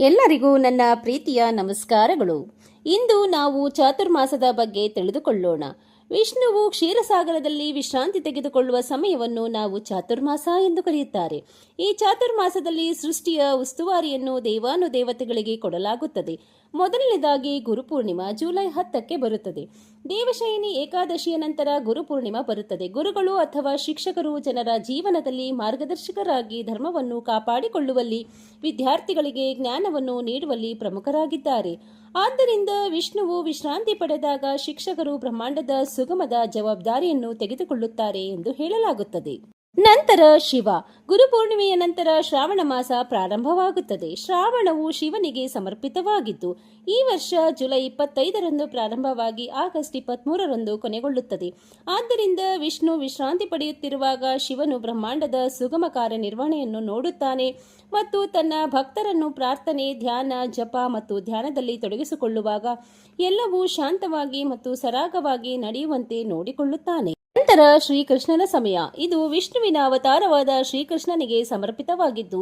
ಎಲ್ಲರಿಗೂ ನನ್ನ ಪ್ರೀತಿಯ ನಮಸ್ಕಾರಗಳು. ಇಂದು ನಾವು ಚಾತುರ್ಮಾಸದ ಬಗ್ಗೆ ತಿಳಿದುಕೊಳ್ಳೋಣ. ವಿಷ್ಣುವು ಕ್ಷೀರಸಾಗರದಲ್ಲಿ ವಿಶ್ರಾಂತಿ ತೆಗೆದುಕೊಳ್ಳುವ ಸಮಯವನ್ನು ನಾವು ಚಾತುರ್ಮಾಸ ಎಂದು ಕರೆಯುತ್ತಾರೆ. ಈ ಚಾತುರ್ಮಾಸದಲ್ಲಿ ಸೃಷ್ಟಿಯ ಉಸ್ತುವಾರಿಯನ್ನು ದೇವಾನುದೇವತೆಗಳಿಗೆ ಕೊಡಲಾಗುತ್ತದೆ. ಮೊದಲನೇದಾಗಿ ಗುರುಪೂರ್ಣಿಮಾ ಜುಲೈ ಹತ್ತಕ್ಕೆ ಬರುತ್ತದೆ. ದೇವಶಯನಿ ಏಕಾದಶಿಯ ನಂತರ ಗುರುಪೂರ್ಣಿಮಾ ಬರುತ್ತದೆ. ಗುರುಗಳು ಅಥವಾ ಶಿಕ್ಷಕರು ಜನರ ಜೀವನದಲ್ಲಿ ಮಾರ್ಗದರ್ಶಕರಾಗಿ ಧರ್ಮವನ್ನು ಕಾಪಾಡಿಕೊಳ್ಳುವಲ್ಲಿ ವಿದ್ಯಾರ್ಥಿಗಳಿಗೆ ಜ್ಞಾನವನ್ನು ನೀಡುವಲ್ಲಿ ಪ್ರಮುಖರಾಗಿದ್ದಾರೆ. ಆದ್ದರಿಂದ ವಿಷ್ಣುವು ವಿಶ್ರಾಂತಿ ಪಡೆದಾಗ ಶಿಕ್ಷಕರು ಬ್ರಹ್ಮಾಂಡದ ಸುಗಮದ ಜವಾಬ್ದಾರಿಯನ್ನು ತೆಗೆದುಕೊಳ್ಳುತ್ತಾರೆ ಎಂದು ಹೇಳಲಾಗುತ್ತದೆ. ನಂತರ ಶಿವ. ಗುರುಪೂರ್ಣಿಮೆಯ ನಂತರ ಶ್ರಾವಣ ಮಾಸ ಪ್ರಾರಂಭವಾಗುತ್ತದೆ. ಶ್ರಾವಣವು ಶಿವನಿಗೆ ಸಮರ್ಪಿತವಾಗಿದ್ದು, ಈ ವರ್ಷ ಜುಲೈ ಇಪ್ಪತ್ತೈದರಂದು ಪ್ರಾರಂಭವಾಗಿ ಆಗಸ್ಟ್ ಇಪ್ಪತ್ಮೂರರಂದು ಕೊನೆಗೊಳ್ಳುತ್ತದೆ. ಆದ್ದರಿಂದ ವಿಷ್ಣು ವಿಶ್ರಾಂತಿ ಪಡೆಯುತ್ತಿರುವಾಗ ಶಿವನು ಬ್ರಹ್ಮಾಂಡದ ಸುಗಮ ಕಾರ್ಯನಿರ್ವಹಣೆಯನ್ನು ನೋಡುತ್ತಾನೆ ಮತ್ತು ತನ್ನ ಭಕ್ತರನ್ನು ಪ್ರಾರ್ಥನೆ, ಧ್ಯಾನ, ಜಪ ಮತ್ತು ಧ್ಯಾನದಲ್ಲಿ ತೊಡಗಿಸಿಕೊಳ್ಳುವಾಗ ಎಲ್ಲವೂ ಶಾಂತವಾಗಿ ಮತ್ತು ಸರಾಗವಾಗಿ ನಡೆಯುವಂತೆ ನೋಡಿಕೊಳ್ಳುತ್ತಾನೆ. ನಂತರ ಶ್ರೀಕೃಷ್ಣನ ಸಮಯ. ಇದು ವಿಷ್ಣುವಿನ ಅವತಾರವಾದ ಶ್ರೀಕೃಷ್ಣನಿಗೆ ಸಮರ್ಪಿತವಾಗಿದ್ದು,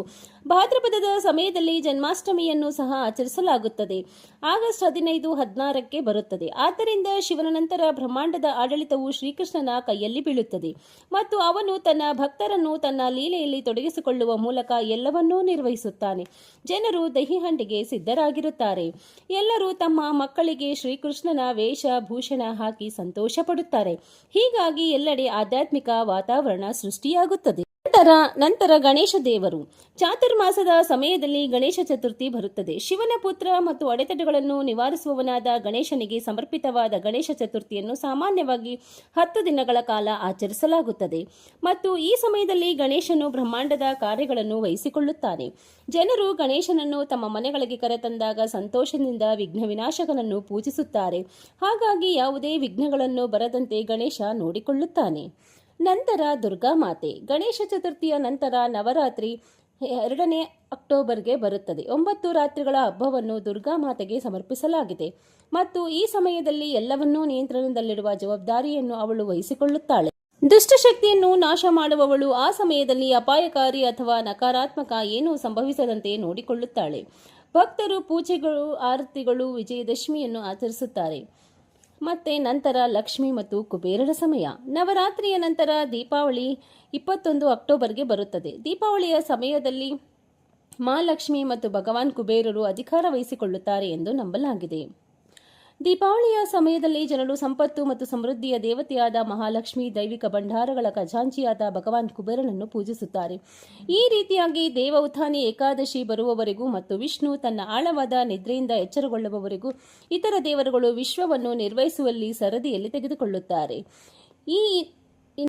ಭಾದ್ರಪದದ ಸಮಯದಲ್ಲಿ ಜನ್ಮಾಷ್ಟಮಿಯನ್ನು ಸಹ ಆಚರಿಸಲಾಗುತ್ತದೆ. ಆಗಸ್ಟ್ ಹದಿನೈದು ಹದಿನಾರಕ್ಕೆ ಬರುತ್ತದೆ. ಆದ್ದರಿಂದ ಶಿವನ ನಂತರ ಬ್ರಹ್ಮಾಂಡದ ಆಡಳಿತವು ಶ್ರೀಕೃಷ್ಣನ ಕೈಯಲ್ಲಿ ಬೀಳುತ್ತದೆ. ಮತ್ತು ಅವನು ತನ್ನ ಭಕ್ತರನ್ನು ತನ್ನ ಲೀಲೆಯಲ್ಲಿ ತೊಡಗಿಸಿಕೊಳ್ಳುವ ಮೂಲಕ ಎಲ್ಲವನ್ನೂ ನಿರ್ವಹಿಸುತ್ತಾನೆ. ಜನರು ದಹಿಹಂಡಿಗೆ ಸಿದ್ಧರಾಗಿರುತ್ತಾರೆ. ಎಲ್ಲರೂ ತಮ್ಮ ಮಕ್ಕಳಿಗೆ ಶ್ರೀಕೃಷ್ಣನ ವೇಷ ಭೂಷಣ ಹಾಕಿ ಸಂತೋಷ ಪಡುತ್ತಾರೆ ಹೀಗಾಗಿ ಎಲ್ಲೆಡೆ ಆಧ್ಯಾತ್ಮಿಕ ವಾತಾವರಣ ಸೃಷ್ಟಿಯಾಗುತ್ತದೆ. ನಂತರ ನಂತರ ಗಣೇಶ ದೇವರು. ಚಾತುರ್ಮಾಸದ ಸಮಯದಲ್ಲಿ ಗಣೇಶ ಚತುರ್ಥಿ ಬರುತ್ತದೆ. ಶಿವನ ಪುತ್ರ ಮತ್ತು ಅಡೆತಡೆಗಳನ್ನು ನಿವಾರಿಸುವವನಾದ ಗಣೇಶನಿಗೆ ಸಮರ್ಪಿತವಾದ ಗಣೇಶ ಚತುರ್ಥಿಯನ್ನು ಸಾಮಾನ್ಯವಾಗಿ ಹತ್ತು ದಿನಗಳ ಕಾಲ ಆಚರಿಸಲಾಗುತ್ತದೆ. ಮತ್ತು ಈ ಸಮಯದಲ್ಲಿ ಗಣೇಶನು ಬ್ರಹ್ಮಾಂಡದ ಕಾರ್ಯಗಳನ್ನು ವಹಿಸಿಕೊಳ್ಳುತ್ತಾನೆ. ಜನರು ಗಣೇಶನನ್ನು ತಮ್ಮ ಮನೆಗಳಿಗೆ ಕರೆತಂದಾಗ ಸಂತೋಷದಿಂದ ವಿಘ್ನ ವಿನಾಶಕನನ್ನು ಪೂಜಿಸುತ್ತಾರೆ. ಹಾಗಾಗಿ ಯಾವುದೇ ವಿಘ್ನಗಳನ್ನು ಬರದಂತೆ ಗಣೇಶ ನೋಡಿಕೊಳ್ಳುತ್ತಾನೆ. ನಂತರ ದುರ್ಗಾ ಮಾತೆ. ಗಣೇಶ ಚತುರ್ಥಿಯ ನಂತರ ನವರಾತ್ರಿ ಎರಡನೇ ಅಕ್ಟೋಬರ್ಗೆ ಬರುತ್ತದೆ. ಒಂಬತ್ತು ರಾತ್ರಿಗಳ ಹಬ್ಬವನ್ನು ದುರ್ಗಾ ಮಾತೆಗೆ ಸಮರ್ಪಿಸಲಾಗಿದೆ. ಮತ್ತು ಈ ಸಮಯದಲ್ಲಿ ಎಲ್ಲವನ್ನೂ ನಿಯಂತ್ರಣದಲ್ಲಿರುವ ಜವಾಬ್ದಾರಿಯನ್ನು ಅವಳು ವಹಿಸಿಕೊಳ್ಳುತ್ತಾಳೆ. ದುಷ್ಟಶಕ್ತಿಯನ್ನು ನಾಶ ಮಾಡುವವಳು ಆ ಸಮಯದಲ್ಲಿ ಅಪಾಯಕಾರಿ ಅಥವಾ ನಕಾರಾತ್ಮಕ ಏನೂ ಸಂಭವಿಸದಂತೆ ನೋಡಿಕೊಳ್ಳುತ್ತಾಳೆ. ಭಕ್ತರು ಪೂಜೆಗಳು, ಆರತಿಗಳು, ವಿಜಯದಶಮಿಯನ್ನು ಆಚರಿಸುತ್ತಾರೆ. ಮತ್ತೆ ನಂತರ ಲಕ್ಷ್ಮಿ ಮತ್ತು ಕುಬೇರರ ಸಮಯ. ನವರಾತ್ರಿಯ ನಂತರ ದೀಪಾವಳಿ ಇಪ್ಪತ್ತೊಂದು ಅಕ್ಟೋಬರ್ಗೆ ಬರುತ್ತದೆ. ದೀಪಾವಳಿಯ ಸಮಯದಲ್ಲಿ ಮಹಾಲಕ್ಷ್ಮಿ ಮತ್ತು ಭಗವಾನ್ ಕುಬೇರರು ಅಧಿಕಾರ ವಹಿಸಿಕೊಳ್ಳುತ್ತಾರೆ ಎಂದು ನಂಬಲಾಗಿದೆ. ದೀಪಾವಳಿಯ ಸಮಯದಲ್ಲಿ ಜನರು ಸಂಪತ್ತು ಮತ್ತು ಸಮೃದ್ಧಿಯ ದೇವತೆಯಾದ ಮಹಾಲಕ್ಷ್ಮಿ, ದೈವಿಕ ಭಂಡಾರಗಳ ಖಜಾಂಚಿಯಾದ ಭಗವಾನ್ ಕುಬೇರನನ್ನು ಪೂಜಿಸುತ್ತಾರೆ. ಈ ರೀತಿಯಾಗಿ ದೇವ ಉತ್ಥಾನಿ ಏಕಾದಶಿ ಬರುವವರೆಗೂ ಮತ್ತು ವಿಷ್ಣು ತನ್ನ ಆಳವಾದ ನಿದ್ರೆಯಿಂದ ಎಚ್ಚರಗೊಳ್ಳುವವರೆಗೂ ಇತರ ದೇವರುಗಳು ವಿಶ್ವವನ್ನು ನಿರ್ವಹಿಸುವಲ್ಲಿ ಸರದಿಯಲ್ಲಿ ತೆಗೆದುಕೊಳ್ಳುತ್ತಾರೆ. ಈ